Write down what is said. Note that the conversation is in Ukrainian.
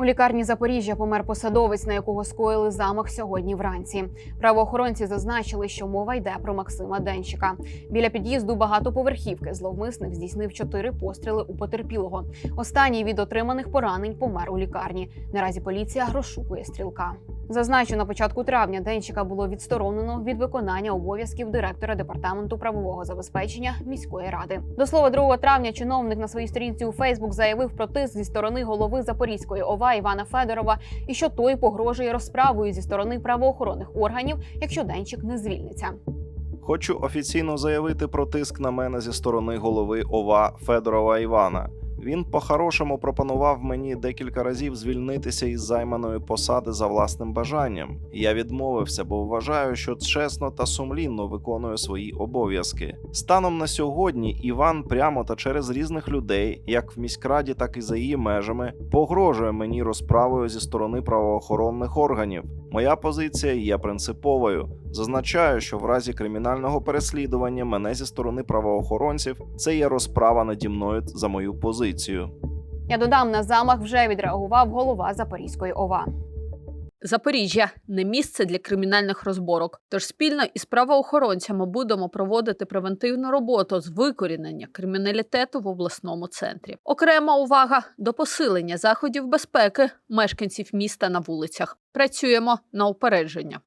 У лікарні Запоріжжя помер посадовець, на якого скоїли замах сьогодні вранці. Правоохоронці зазначили, що мова йде про Максима Денщика. Біля під'їзду багатоповерхівки зловмисник здійснив чотири постріли у потерпілого. Останній від отриманих поранень помер у лікарні. Наразі поліція розшукує стрілка. Зазначу, на початку травня Денщика було відсторонено від виконання обов'язків директора департаменту правового забезпечення міської ради. До слова, 2 травня чиновник на своїй сторінці у Фейсбук заявив про тиск зі сторони голови Запорізької ОВА Івана Федорова і що той погрожує розправою зі сторони правоохоронних органів, якщо Денчик не звільниться. Хочу офіційно заявити про тиск на мене зі сторони голови ОВА Федорова Івана. Він по-хорошому пропонував мені декілька разів звільнитися із займаної посади за власним бажанням. Я відмовився, бо вважаю, що чесно та сумлінно виконую свої обов'язки. Станом на сьогодні Іван прямо та через різних людей, як в міськраді, так і за її межами, погрожує мені розправою зі сторони правоохоронних органів. Моя позиція є принциповою. Зазначаю, що в разі кримінального переслідування мене зі сторони правоохоронців це є розправа наді мною за мою позицію. Я додам на замах вже відреагував голова Запорізької ОВА. Запоріжжя не місце для кримінальних розборок. Тож спільно із правоохоронцями будемо проводити превентивну роботу з викорінення криміналітету в обласному центрі. Окрема увага до посилення заходів безпеки мешканців міста на вулицях. Працюємо на упередження.